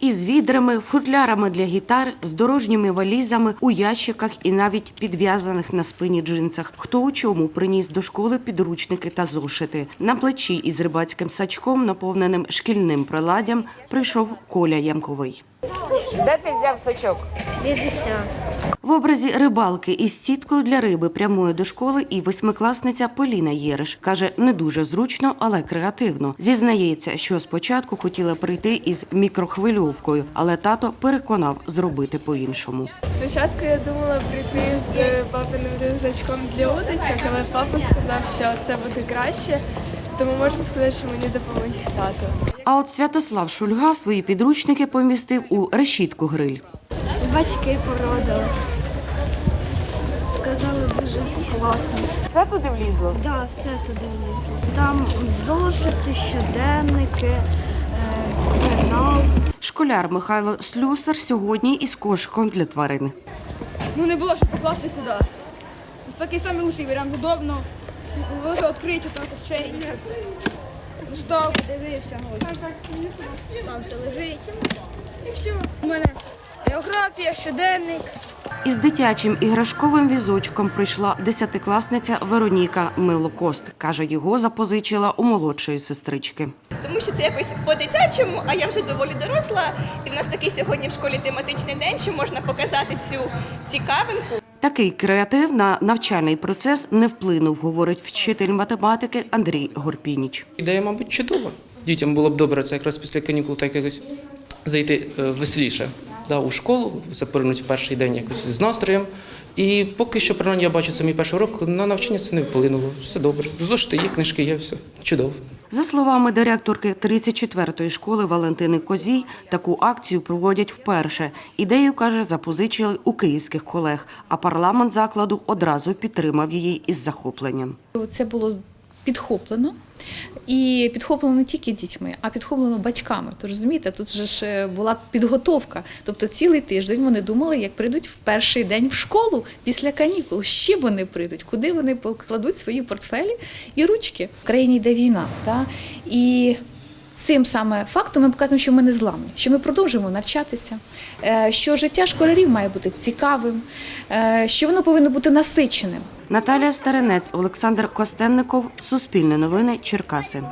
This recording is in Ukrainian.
Із відрами, футлярами для гітар, з дорожніми валізами у ящиках і навіть підв'язаних на спині джинсах. Хто у чому приніс до школи підручники та зошити. На плечі із рибацьким сачком, наповненим шкільним приладдям, прийшов Коля Ямковий. Де ти взяв сачок? В образі рибалки із сіткою для риби прямує до школи і восьмикласниця Поліна Єриш. Каже, не дуже зручно, але креативно. Зізнається, що спочатку хотіла прийти із мікрохвильовкою, але тато переконав зробити по-іншому. Спочатку я думала прийти з папиним рюкзачком для удочок, але папа сказав, що це буде краще, тому можна сказати, що мені допоміг тато. А от Святослав Шульга свої підручники помістив у решітку гриль. Батьки порадили. Сказали дуже класно. Все туди влізло? Так, да, все туди влізло. Там зошити, щоденники, е. Школяр Михайло Слюсар сьогодні із кошиком для тварин. Ну не було, щоб покласти куди. Такий самий лучший варіант, удобно. Ложу відкрити, так от ще й. Став, подивився, ось. Там все лежить. І все. У мене географія, щоденник. Із дитячим іграшковим візочком прийшла десятикласниця Вероніка Милокост. Каже, його запозичила у молодшої сестрички. тому що це якось по-дитячому, а я вже доволі доросла. І в нас такий сьогодні в школі тематичний день, що можна показати цю цікавинку. Такий креатив на навчальний процес не вплинув, говорить вчитель математики Андрій Горпініч. Ідея, мабуть, чудова. Дітям було б добре це якраз після канікул так якось зайти е, веселіше да, у школу, запорнуть в перший день якось з настроєм. І поки що, принаймні, я бачу це мій перший урок, на навчання це не вплинуло. Все добре. Зошити є, книжки є, все чудово. За словами директорки 34-ї школи Валентини Козій, таку акцію проводять вперше. Ідею каже, запозичили у київських колег, а парламент закладу одразу підтримав її із захопленням. Це було підхоплено. І підхоплено не тільки дітьми, а підхоплено батьками. То розумієте, тут же ж е, була підготовка. Тобто цілий тиждень вони думали, як прийдуть в перший день в школу після канікул. ще вони прийдуть, куди вони покладуть свої портфелі і ручки. В країні йде війна. Та? І Цим саме фактом ми показуємо, що ми не зламні, що ми продовжуємо навчатися, е, що життя школярів має бути цікавим, е, що воно повинно бути насиченим. Наталія Старинець, Олександр Костенников, Суспільне новини, Черкаси.